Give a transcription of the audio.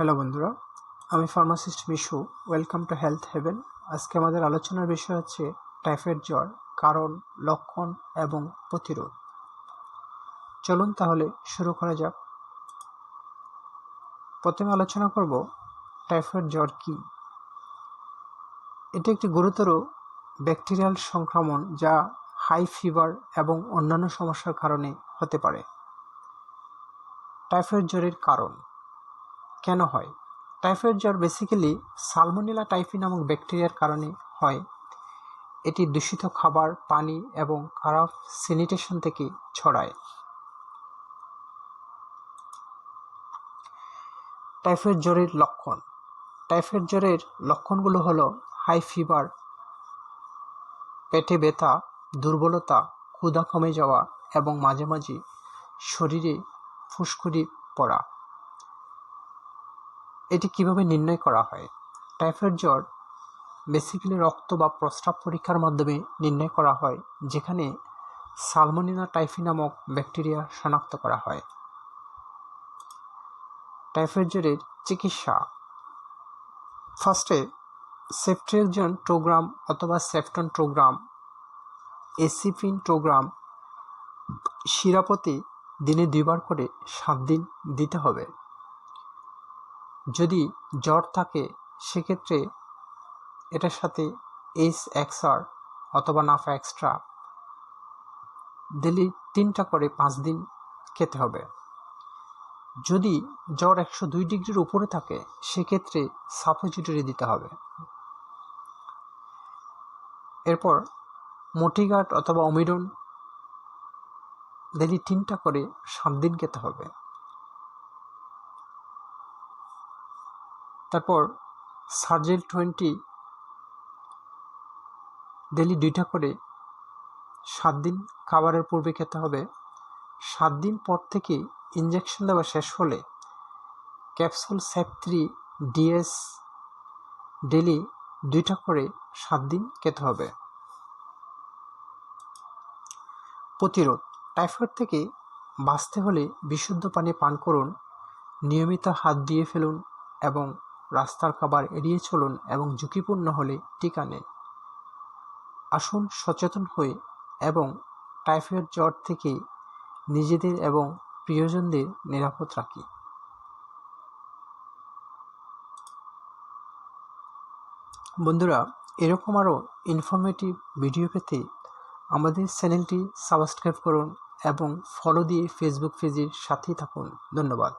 Hello বন্ধুরা, আমি pharmacist Mishu welcome to health heaven আজকে আমাদের আলোচনার বিষয় হচ্ছে টাইফয়েড জ্বর, কারণ, লক্ষণ এবং প্রতিরোধ। চলুন তাহলে শুরু করা যাক। প্রথমে আলোচনা করব টাইফয়েড জ্বর কি। এটি একটি গুরুতর ব্যাকটেরিয়াল সংক্রমণ যা হাই ফিভার এবং অন্যান্য সমস্যার কারণে হতে পারে। টাইফয়েড জ্বরের কারণ। কেন হয়? টাইফয়েড জ্বর বেসিক্যালি সালমোনেলা টাইফি নামক ব্যাকটেরিয়ার কারণে হয়। এটি দূষিত খাবার, পানি এবং খারাপ স্যানিটেশন থেকে ছড়ায়। টাইফয়েড জ্বরের লক্ষণ। টাইফয়েড জ্বরের লক্ষণগুলো হলো হাই ফিভার পেটে ব্যথা, দুর্বলতা, ক্ষুধা কমে যাওয়া এবং মাঝে মাঝে শরীরে ফুসকুড়ি পড়া। এটি কীভাবে নির্ণয় করা হয়? টাইফয়েড জ্বর বেসিক্যালি রক্ত বা প্রস্রাব পরীক্ষার মাধ্যমে নির্ণয় করা হয়, যেখানে সালমোনিনা টাইফি নামক ব্যাকটেরিয়া শনাক্ত করা হয়। টাইফয়েড জ্বরের চিকিৎসা। ফার্স্টে সেফট্রিকজন টোগ্রাম অথবা সেফটন টোগ্রাম এসিপিন টোগ্রাম শিরাপতি দিনে দুইবার করে সাত দিন দিতে হবে। যদি জ্বর থাকে, সেক্ষেত্রে এটার সাথে এইচ এক্সআর অথবা নাফা এক্সট্রা ডেলি তিনটা করে পাঁচ দিন খেতে হবে। যদি জ্বর একশো দুই ডিগ্রির উপরে থাকে, সেক্ষেত্রে সাপোজিটরি দিতে হবে। এরপর মোটিগাট অথবা অমিডন ডেলি তিনটা করে সাত দিন খেতে হবে। তারপর সার্জেল টোয়েন্টি ডেলি দুইটা করে সাত দিন খাবারের পূর্বে খেতে হবে। সাত দিন পর থেকে ইঞ্জেকশন দেওয়া শেষ হলে ক্যাপসুল স্যাপ থ্রি ডিএস ডেলি দুইটা করে সাত দিন খেতে হবে। প্রতিরোধ টাইফয়েড থেকে বাঁচতে হলে বিশুদ্ধ পানি পান করুন, নিয়মিত হাত দিয়ে ফেলুন এবং রাস্তার খাবার এড়িয়ে চলুন এবং ঝুঁকিপূর্ণ হলে টিকা নিন আসুন সচেতন হয়ে এবং টাইফয়েড জ্বর থেকে নিজেদের এবং প্রিয়জনদের নিরাপদ রাখি। বন্ধুরা, এরকম আরও ইনফরমেটিভ ভিডিও পেতে আমাদের চ্যানেলটি সাবস্ক্রাইব করুন এবং ফলো দিয়ে ফেসবুক পেজের সাথেই থাকুন। ধন্যবাদ।